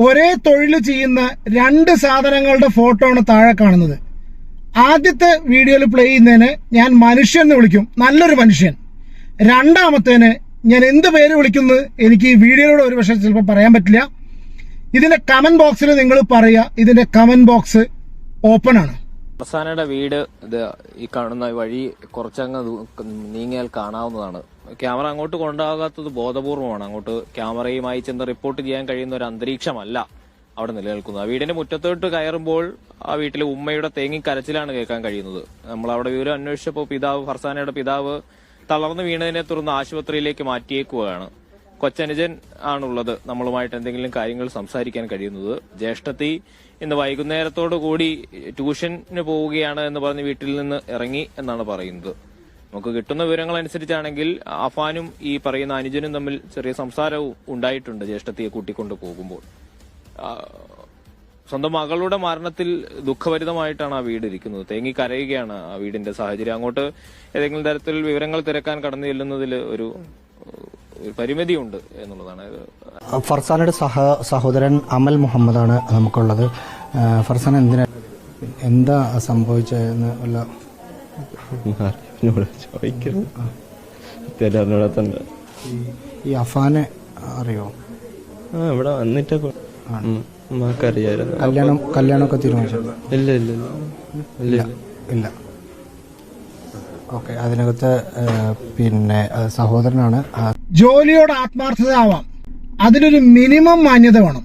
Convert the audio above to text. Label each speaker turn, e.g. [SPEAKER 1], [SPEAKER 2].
[SPEAKER 1] ഒരേ തൊഴിൽ ചെയ്യുന്ന രണ്ട് സാധനങ്ങളുടെ ഫോട്ടോ ആണ് താഴെ കാണുന്നത്. ആദ്യത്തെ വീഡിയോയിൽ പ്ലേ ചെയ്യുന്നതിന് ഞാൻ മനുഷ്യൻ എന്ന് വിളിക്കും. നല്ലൊരു മനുഷ്യൻ. രണ്ടാമത്തേന് ഞാൻ എന്ത് പേര് വിളിക്കുന്നത് എനിക്ക് ഈ വീഡിയോയിലൂടെ ഒരു പക്ഷേ ചിലപ്പോൾ പറയാൻ പറ്റില്ല. ഇതിന്റെ കമന്റ് ബോക്സിൽ നിങ്ങൾ പറയുക. ഇതിന്റെ കമന്റ് ബോക്സ് ഓപ്പൺ ആണ്.
[SPEAKER 2] ഫർസാനയുടെ വീട് ഇത് ഈ കാണുന്ന വഴി കുറച്ചങ്ങ് നീങ്ങിയാൽ കാണാവുന്നതാണ്. ക്യാമറ അങ്ങോട്ട് കൊണ്ടാകാത്തത് ബോധപൂർവമാണ്. അങ്ങോട്ട് ക്യാമറയുമായി ചെന്ന് റിപ്പോർട്ട് ചെയ്യാൻ കഴിയുന്ന ഒരു അന്തരീക്ഷമല്ല അവിടെ നിലനിൽക്കുന്നത്. ആ വീടിന്റെ മുറ്റത്തോട്ട് കയറുമ്പോൾ ആ വീട്ടിലെ ഉമ്മയുടെ തേങ്ങി കരച്ചിലാണ് കേൾക്കാൻ കഴിയുന്നത്. നമ്മൾ അവിടെ വിവരം അന്വേഷിച്ചപ്പോൾ പിതാവ് ഫർസാനയുടെ പിതാവ് തളർന്നു വീണതിനെ തുടർന്ന് ആശുപത്രിയിലേക്ക് മാറ്റിയേക്കുകയാണ് കൊച്ചനുജൻ ആണുള്ളത്. നമ്മളുമായിട്ട് എന്തെങ്കിലും കാര്യങ്ങൾ സംസാരിക്കാൻ കഴിയുന്നത്. ജ്യേഷ്ഠത്തി ഇന്ന് വൈകുന്നേരത്തോടു കൂടി ട്യൂഷന് പോവുകയാണ് എന്ന് പറഞ്ഞ് വീട്ടിൽ നിന്ന് ഇറങ്ങി എന്നാണ് പറയുന്നത്. നമുക്ക് കിട്ടുന്ന വിവരങ്ങൾ അനുസരിച്ചാണെങ്കിൽ അഫാനും ഈ പറയുന്ന അനുജനും തമ്മിൽ ചെറിയ സംസാരവും ഉണ്ടായിട്ടുണ്ട് ജ്യേഷ്ഠത്തിയെ കൂട്ടിക്കൊണ്ട് പോകുമ്പോൾ. സ്വന്തം മകളുടെ മരണത്തിൽ ദുഃഖഭരിതമായിട്ടാണ് ആ വീട് ഇരിക്കുന്നത്. തേങ്ങി കരയുകയാണ് ആ വീടിന്റെ സാഹചര്യം. അങ്ങോട്ട് ഏതെങ്കിലും തരത്തിൽ വിവരങ്ങൾ തിരക്കാൻ കടന്നു ചെല്ലുന്നതിൽ ഒരു പരിമിതിയുണ്ട് എന്നുള്ളതാണ്.
[SPEAKER 3] ഫർസാനയുടെ സഹ സഹോദരൻ അമൽ മുഹമ്മദാണ് നമുക്കുള്ളത്. ഫർസാൻ എന്തിനാ എന്താ സംഭവിച്ചതെന്ന് വല്ല
[SPEAKER 4] തന്നെ.
[SPEAKER 3] ഈ- അഫാനെ അറിയോ?
[SPEAKER 4] ഇവിടെ വന്നിട്ട്
[SPEAKER 3] കല്യാണം കല്യാണമൊക്കെ തീരുമാനിച്ചു?
[SPEAKER 4] ഇല്ല ഇല്ല ഇല്ല. ഇല്ല
[SPEAKER 3] ഓക്കെ അതിനകത്ത് പിന്നെ സഹോദരനാണ്.
[SPEAKER 1] ജോലിയോട് ആത്മാർത്ഥത ആവാം. അതിനൊരു മിനിമം മാന്യത വേണം.